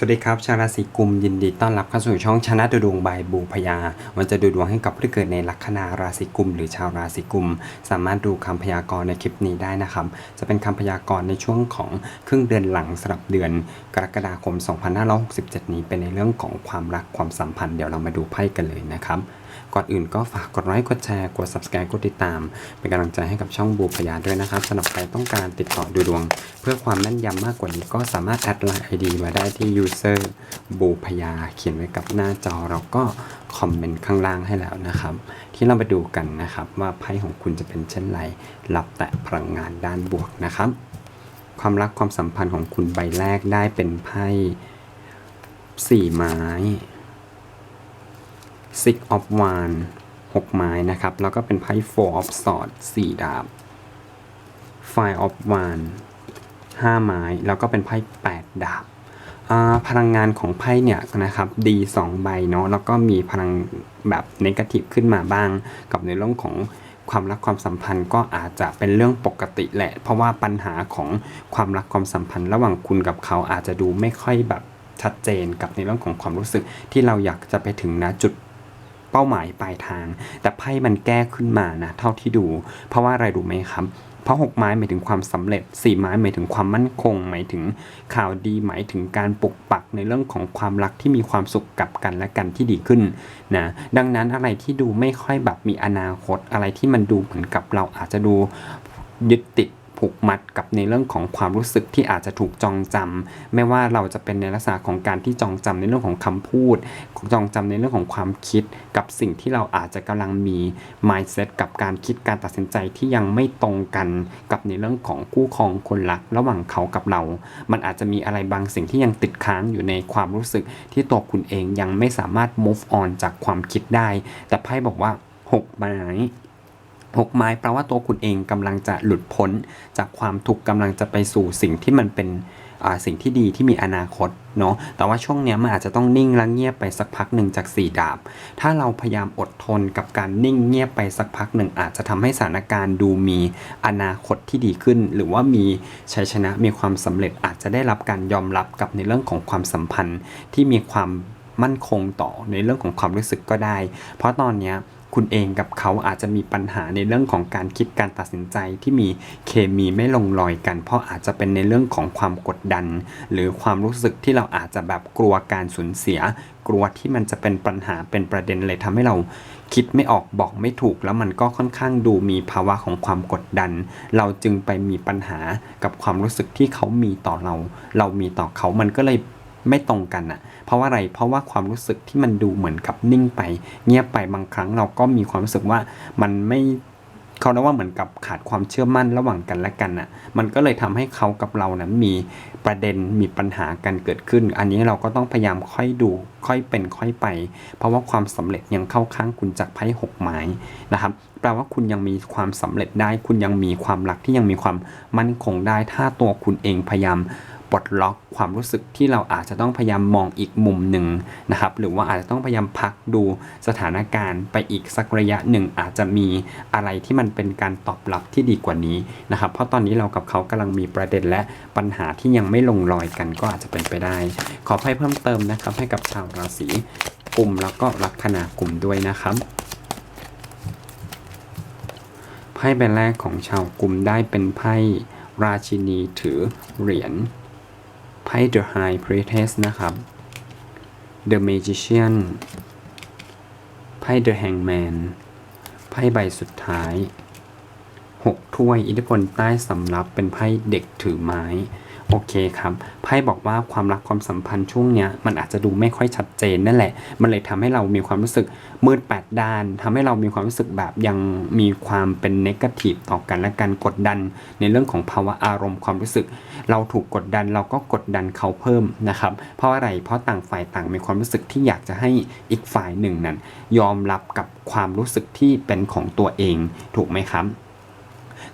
สวัสดีครับ ชาวราศีกุมยินดีต้อนรับเข้าสู่ช่องชนะดูดวงบายบูพยา วันจะดูดวงให้กับผู้ที่เกิดในลัคนาราศีกุม หรือชาวราศีกุม สามารถดูคำพยากรณ์ในคลิปนี้ได้นะครับ จะเป็นคำพยากรณ์ในช่วงของครึ่งเดือนหลังสำหรับเดือน กรกฎาคม 2567 นี้เป็นในเรื่องของความรักความสัมพันธ์เดี๋ยวเรามาดูไพ่กันเลยนะครับก่อนอื่นก็ฝากกดไลค์กดแชร์กด subscribe กดติดตาม เป็นกำลังใจให้กับช่องบูพยาด้วยนะครับสำหรับใครต้องการติดต่อดูดวง เพื่อความแม่นยำมากกว่านี้ก็สามารถแอดไลน์ ID มาได้ที่ user บูพยาเขียนไว้กับหน้าจอเราก็คอมเมนต์ข้างล่างให้แล้วนะครับ ที่เรามาดูกันนะครับ ว่าไพ่ของคุณจะเป็นเช่นไรรับแต่พลังงานด้านบวกนะครับความรักความสัมพันธ์ของคุณใบแรกได้เป็นไพ่สี่ไม้ six of wand หกไม้นะครับ แล้วก็เป็นไพ่ four of swords สี่ดาบ five of wand ห้าไม้ แล้วก็เป็นไพ่แปดดาบพลังงานของไพ่เนี่ยนะครับดีสองใบเนาะแล้วก็มีพลังแบบเนกาทีฟขึ้นมาบ้าง กับในเรื่องของความรักความสัมพันธ์ก็อาจจะเป็นเรื่องปกติแหละ เพราะว่าปัญหาของความรักความสัมพันธ์ ระหว่างคุณกับเขาอาจจะดูไม่ค่อยแบบชัดเจนกับในเรื่องของความรู้สึกที่เราอยากจะไปถึงนะจุด เป้าหมายปลายทาง แต่ไพ่มันแก้ขึ้นมานะเท่าที่ดู เพราะว่าอะไรรู้ไหมครับเพราะหกไม้หมายถึงความสำเร็จสี่ไม้หมายถึงความมั่นคง หมายถึงข่าวดีหมายถึงการปกปักในเรื่องของความรักที่มีความสุขกับกันและกันที่ดีขึ้นนะดังนั้นอะไรที่ดูไม่ค่อยแบบมีอนาคตอะไรที่มันดูเหมือนกับเราอาจจะดูยึดติด ผูกมัดกับในเรื่องของความรู้สึกที่อาจจะถูกจองจำไม่ว่าเราจะเป็นในลักษณะของการที่จองจำในเรื่องของคำพูด จองจำในเรื่องของความคิด กับสิ่งที่เราอาจจะกำลังมี mindset กับการคิดการตัดสินใจที่ยังไม่ตรงกันกับในเรื่องของคู่ครองคนรักระหว่างเขากับเรา มันอาจจะมีอะไรบางสิ่งที่ยังติดค้างอยู่ในความรู้สึกที่ตัวคุณเองยังไม่สามารถ move on จากความคิดได้ แต่ไพ่บอกว่าหกไม้ หกไม้แปลว่าตัวคุณเองกำลังจะหลุดพ้น จากความทุกข์กำลังจะไปสู่สิ่งที่มันเป็นสิ่งที่ดีที่มีอนาคตเนาะแต่ว่าช่วงนี้มันอาจจะต้องนิ่งและเงียบไปสักพักหนึ่งจากสี่ดาบ ถ้าเราพยายามอดทนกับการนิ่งเงียบไปสักพักหนึ่งอาจจะทำให้สถานการณ์ดูมีอนาคตที่ดีขึ้น หรือว่ามีชัยชนะมีความสำเร็จอาจจะได้รับการยอมรับกับในเรื่องของความสัมพันธ์ที่มีความมั่นคงต่อในเรื่องของความรู้สึกก็ได้ เพราะตอนเนี้ คุณเองกับเขาอาจจะมีปัญหาในเรื่องของการคิดการตัดสินใจที่มีเคมีไม่ลงรอยกัน เพราะอาจจะเป็นในเรื่องของความกดดัน หรือความรู้สึกที่เราอาจจะแบบกลัวการสูญเสีย กลัวที่มันจะเป็นปัญหาเป็นประเด็นเลยทำให้เราคิดไม่ออกบอกไม่ถูกแล้วมันก็ค่อนข้างดูมีภาวะของความกดดัน เราจึงไปมีปัญหากับความรู้สึกที่เขามีต่อเรา เรามีต่อเขามันก็เลย ไม่ตรงกันอะเพราะว่าอะไรเพราะว่าความรู้สึกที่มันดูเหมือนกับนิ่งไป เงียบไปบางครั้งเราก็มีความรู้สึกว่ามันไม่เขาเรียกว่าเหมือนกับขาดความเชื่อมั่นระหว่างกันและกันอะมันก็เลยทำให้เขากับเรานั้นมีประเด็นมีปัญหากันเกิดขึ้น อันนี้เราก็ต้องพยายามค่อยดู ค่อยเป็นค่อยไป เพราะว่าความสำเร็จยังเข้าข้างคุณจากไพ่หกไม้นะครับ แปลว่าคุณยังมีความสำเร็จได้ คุณยังมีความรักที่ยังมีความมั่นคงได้ ถ้าตัวคุณเองพยายาม ปลดล็อกความรู้สึกที่เราอาจจะต้องพยายามมองอีกมุมหนึ่งนะครับ หรือว่าอาจจะต้องพยายามพักดูสถานการณ์ไปอีกสักระยะหนึ่งอาจจะมีอะไรที่มันเป็นการตอบรับที่ดีกว่านี้นะครับ เพราะตอนนี้เรากับเขากำลังมีประเด็นและปัญหาที่ยังไม่ลงรอยกันก็อาจจะเป็นไปได้ ขอให้เพิ่มเติมนะครับให้กับชาวราศีกุมแล้วก็ลัคนากลุ่มด้วยนะครับไพ่ใบแรกของชาวกลุ่มได้เป็นไพ่ราชินีถือเหรียญ ไพ่ The High Priestess นะครับ The Magician ไพ่ The Hangman ไพ่ใบสุดท้าย 6 ถ้วยอิทธิพลใต้สำรับเป็นไพ่เด็กถือไม้ โอเคครับไพ่บอกว่าความรักความสัมพันธ์ช่วงเนี้ยมันอาจจะดูไม่ค่อยชัดเจนนั่นแหละ มันเลยทำให้เรามีความรู้สึกมืดแปดด้านทำให้เรามีความรู้สึกแบบยังมีความเป็นเนกาทีฟต่อกันและการกดดัน ในเรื่องของภาวะอารมณ์ความรู้สึก เราถูกกดดันเราก็กดดันเขาเพิ่มนะครับ เพราะอะไรเพราะต่างฝ่ายต่างมีความรู้สึกที่อยากจะให้อีกฝ่ายหนึ่งนั้น ยอมรับกับความรู้สึกที่เป็นของตัวเองถูกไหมครับ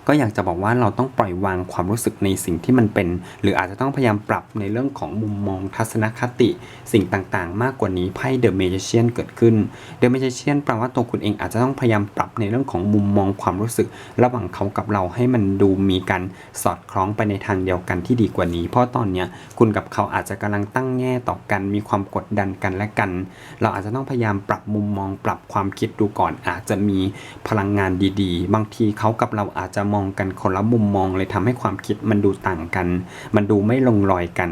ก็อยากจะบอกว่าเราต้องปล่อยวางความรู้สึกในสิ่งที่มันเป็น หรืออาจจะต้องพยายามปรับในเรื่องของมุมมองทัศนคติ สิ่งต่างๆ มากกว่านี้ไพ่เดอะเมจิเชียนเกิดขึ้นเดอะเมจิเชียนแปลว่าตัวคุณเองอาจจะต้องพยายามปรับในเรื่องของมุมมองความรู้สึก ระหว่างเขากับเราให้มันดูมีการสอดคล้องไปในทางเดียวกันที่ดีกว่านี้ เพราะตอนเนี้ยคุณกับเขาอาจจะกำลังตั้งแง่ต่อกัน มีความกดดันกันและกัน เราอาจจะต้องพยายามปรับมุมมอง ปรับความคิดดูก่อนอาจจะมีพลังงานดี ๆ บางทีเขากับเราอาจจะมองกันคนละมุมมองเลยทำให้ความคิดมันดูต่างกัน มันดูไม่ลงรอยกัน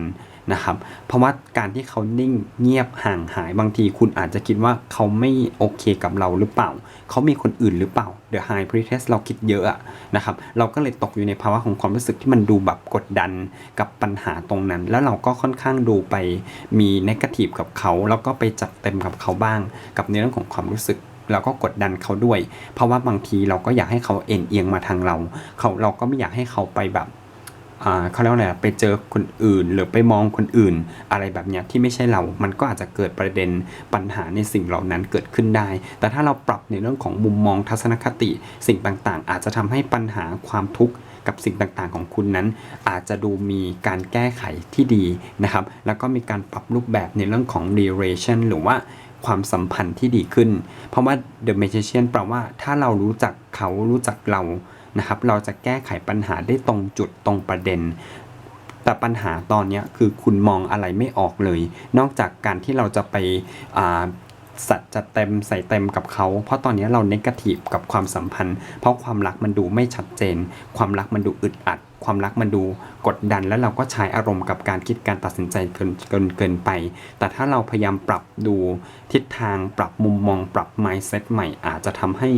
นะครับ เพราะว่าการที่เขานิ่งเงียบห่างหายบางทีคุณอาจจะคิดว่าเขาไม่โอเคกับเราหรือเปล่า เขามีคนอื่นหรือเปล่า The High Priestess เราคิดเยอะอะนะครับ เราก็เลยตกอยู่ในภาวะของความรู้สึกที่มันดูแบบกดดันกับปัญหาตรงนั้น แล้วเราก็ค่อนข้างดูไปมีนกาทีฟกับเขา แล้วก็ไปจัดเต็มกับเขาบ้าง กับในเรื่องของความรู้สึก เราก็กดดันเขาด้วย เพราะว่าบางทีเราก็อยากให้เขาเอ็นเอียงมาทางเรา เขาเราก็ไม่อยากให้เขาไปแบบเขาเรียกว่าอะไรไปเจอคนอื่น หรือไปมองคนอื่น อะไรแบบนี้ที่ไม่ใช่เรา มันก็อาจจะเกิดประเด็นปัญหาในสิ่งเหล่านั้นเกิดขึ้นได้ แต่ถ้าเราปรับในเรื่องของมุมมองทัศนคติ สิ่งต่างๆ อาจจะทำให้ปัญหาความทุกข์ กับสิ่งต่างๆ ของคุณนั้น อาจจะดูมีการแก้ไขที่ดีนะครับ แล้วก็มีการปรับรูปแบบในเรื่องของ relation หรือว่าความสัมพันธ์ที่ดีขึ้น เพราะว่า the magician แปลว่าถ้าเรารู้จักเขารู้จักเรานะครับ เราจะแก้ไขปัญหาได้ตรงจุดตรงประเด็น แต่ปัญหาตอนนี้คือคุณมองอะไรไม่ออกเลย นอกจากการที่เราจะไป สัตว์จะเต็มใส่เต็มกับเขา เพราะตอนนี้เราเนกาทีฟกับความสัมพันธ์ เพราะความรักมันดูไม่ชัดเจน ความรักมันดูอึดอัด ความรักมันดูกดดัน แล้วเราก็ใช้อารมณ์กับการคิดการตัดสินใจเกินเกินเกินไป แต่ถ้าเราพยายามปรับดูทิศทางปรับมุมมอง ปรับ mindset ใหม่อาจจะทำให้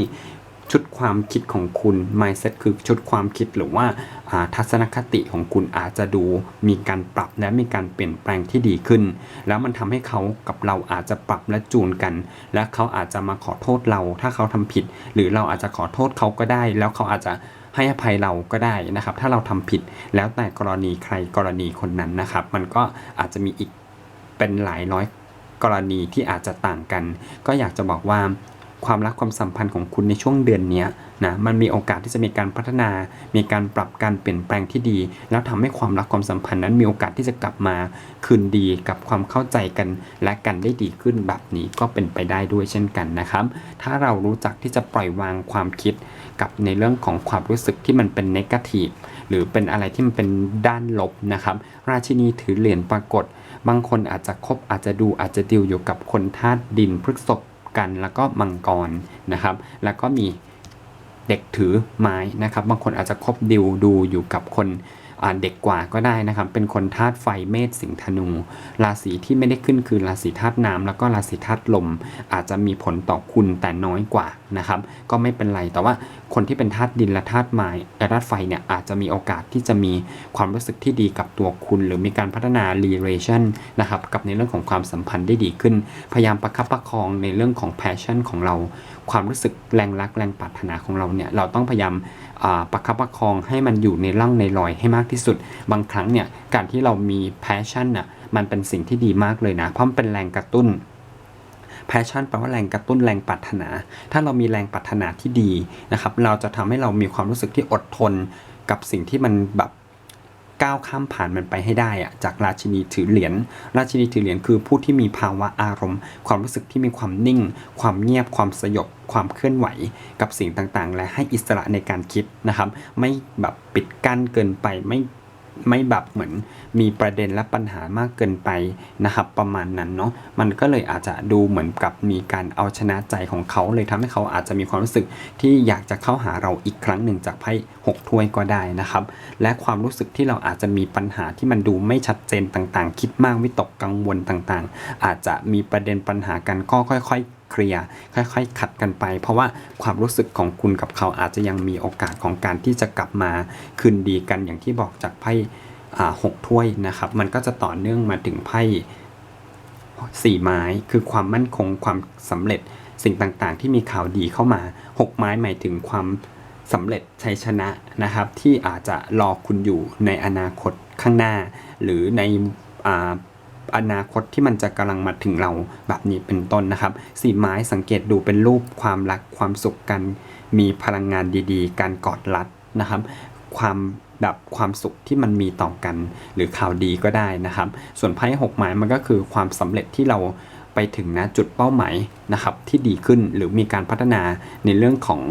ชุดความคิดของคุณ mindset คือชุดความคิดหรือว่าทัศนคติของคุณอาจจะดูมีการปรับและมีการเปลี่ยนแปลงที่ดีขึ้น แล้วมันทำให้เขากับเราอาจจะปรับและจูนกัน และเขาอาจจะมาขอโทษเรา ถ้าเขาทำผิด หรือเราอาจจะขอโทษเขาก็ได้ แล้วเขาอาจจะให้อภัยเราก็ได้นะครับ ถ้าเราทำผิดแล้วแต่กรณีใครกรณีคนนั้นนะครับ มันก็อาจจะมีอีกเป็นหลายร้อยกรณีที่อาจจะต่างกัน ก็อยากจะบอกว่า ความรักความสัมพันธ์ของคุณในช่วงเดือนนี้นะมันมีโอกาสที่จะมีการพัฒนา มีการปรับการเปลี่ยนแปลงที่ดี แล้วทำให้ความรักความสัมพันธ์นั้นมีโอกาสที่จะกลับมาคืนดีกับความเข้าใจกันและกันได้ดีขึ้นแบบนี้ก็เป็นไปได้ด้วยเช่นกันนะครับ ถ้าเรารู้จักที่จะปล่อยวางความคิดกับในเรื่องของความรู้สึกที่มันเป็นเนกาทีฟหรือเป็นอะไรที่มันเป็นด้านลบนะครับ ราชินีถือเหรียญปรากฏ บางคนอาจจะคบอาจจะดูอาจจะดิวอยู่กับคนธาตุดินพฤกษภ กันแล้วก็มังกรนะครับ แล้วก็มีเด็กถือไม้นะครับ บางคนอาจจะคบดิวดูอยู่กับคน เด็กกว่าก็ได้นะครับ เป็นคนธาตุไฟเมษสิงห์ธนู ราศีที่ไม่ได้ขึ้นคือราศีธาตุน้ำแล้วก็ราศีธาตุลม อาจจะมีผลต่อคุณแต่น้อยกว่านะครับ ก็ไม่เป็นไร แต่ว่าคนที่เป็นธาตุดินและธาตุไม้ธาตุไฟเนี่ยอาจจะมีโอกาสที่จะมีความรู้สึกที่ดีกับตัวคุณ หรือมีการพัฒนา relation นะครับกับในเรื่องของความสัมพันธ์ได้ดีขึ้น พยายามประคับประคองในเรื่องของ passion ของเรา ความรู้สึกแรงรักแรงปรารถนาของเราเนี่ยเราต้องพยายามประคับประคองให้มันอยู่ในร่องในรอยให้มากที่สุด บางครั้งเนี่ยการที่เรามีแพชชั่นน่ะมันเป็นสิ่งที่ดีมากเลยนะเพราะมันเป็นแรงกระตุ้นแพชชั่นแปลว่าแรงกระตุ้นแรงปรารถนา ถ้าเรามีแรงปรารถนาที่ดีนะครับ เราจะทำให้เรามีความรู้สึกที่อดทนกับสิ่งที่มันแบบ ก้าวข้ามผ่านมันไปให้ได้อะจากราชินีถือเหรียญราชินีถือเหรียญคือผู้ที่มีภาวะอารมณ์ ความรู้สึกที่มีความนิ่ง ความเงียบความสยบ ความเคลื่อนไหว กับสิ่งต่างๆ และให้อิสระในการคิดนะครับ ไม่แบบปิดกั้นเกินไปไม่ ไม่แบบเหมือนมีประเด็นและปัญหามากเกินไปนะครับประมาณนั้นเนาะมันก็เลยอาจจะดูเหมือนกับมีการเอาชนะใจของเขาเลยทำให้เขาอาจจะมีความรู้สึกที่อยากจะเข้าหาเราอีกครั้งหนึ่งจากไพ่หกถ้วยก็ได้นะครับ และความรู้สึกที่เราอาจจะมีปัญหาที่มันดูไม่ชัดเจนต่างๆ คิดมากวิตกกังวลต่างๆ อาจจะมีประเด็นปัญหากันก็ค่อย ๆเคลียร์ค่อยๆ ขัดกันไป เพราะว่าความรู้สึกของคุณกับเขาอาจจะยังมีโอกาสของการที่จะกลับมาคืนดีกันอย่างที่บอกจากไพ่หกถ้วยนะครับ มันก็จะต่อเนื่องมาถึงไพ่สี่ไม้คือความมั่นคงความสำเร็จสิ่งต่างๆ ที่มีข่าวดีเข้ามาหกไม้หมายถึงความสำเร็จชัยชนะนะครับ ที่อาจจะรอคุณอยู่ในอนาคตข้างหน้า หรือใน อนาคตที่มันจะกำลังมาถึงเราแบบนี้เป็นต้นนะครับ สีไม้สังเกตดูเป็นรูปความรักความสุขกัน มีพลังงานดีๆ การกอดรัดนะครับ ความแบบความสุขที่มันมีต่อกัน หรือข่าวดีก็ได้นะครับ ส่วนไพ่หกไม้มันก็คือความสำเร็จที่เราไปถึงนะจุดเป้าหมายนะครับที่ดีขึ้นหรือมีการพัฒนาในเรื่องของ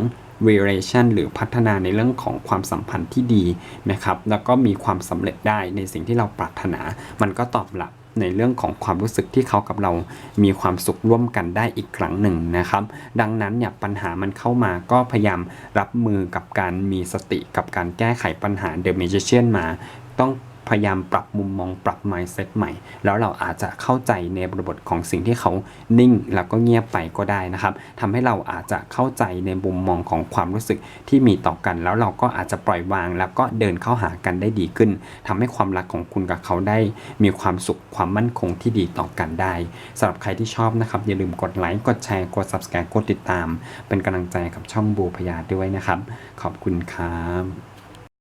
relation หรือพัฒนาในเรื่องของความสัมพันธ์ที่ดีนะครับ แล้วก็มีความสำเร็จได้ในสิ่งที่เราปรารถนา มันก็ตอบรับ ในเรื่องของความรู้สึกที่เขากับเรามีความสุขร่วมกันได้อีกครั้งหนึ่งนะครับ ดังนั้นเนี่ยปัญหามันเข้ามาก็พยายามรับมือกับการมีสติกับการแก้ไขปัญหา The Magician มาต้อง พยายามปรับมุมมองปรับ mindset ใหม่ แล้วเราอาจจะเข้าใจในบริบทของสิ่งที่เขานิ่งแล้วก็เงียบไปก็ได้นะครับทำให้เราอาจจะเข้าใจในมุมมองของความรู้สึกที่มีต่อกัน แล้วเราก็อาจจะปล่อยวาง แล้วก็เดินเข้าหากันได้ดีขึ้นทำให้ความรักของคุณกับเขาได้ มีความสุขความมั่นคงที่ดีต่อกันได้สำหรับใครที่ชอบนะครับอย่าลืมกดไลค์กดแชร์กด subscribe กดติดตาม เป็นกำลังใจกับช่องบูพยาด้วยนะครับ ขอบคุณครับ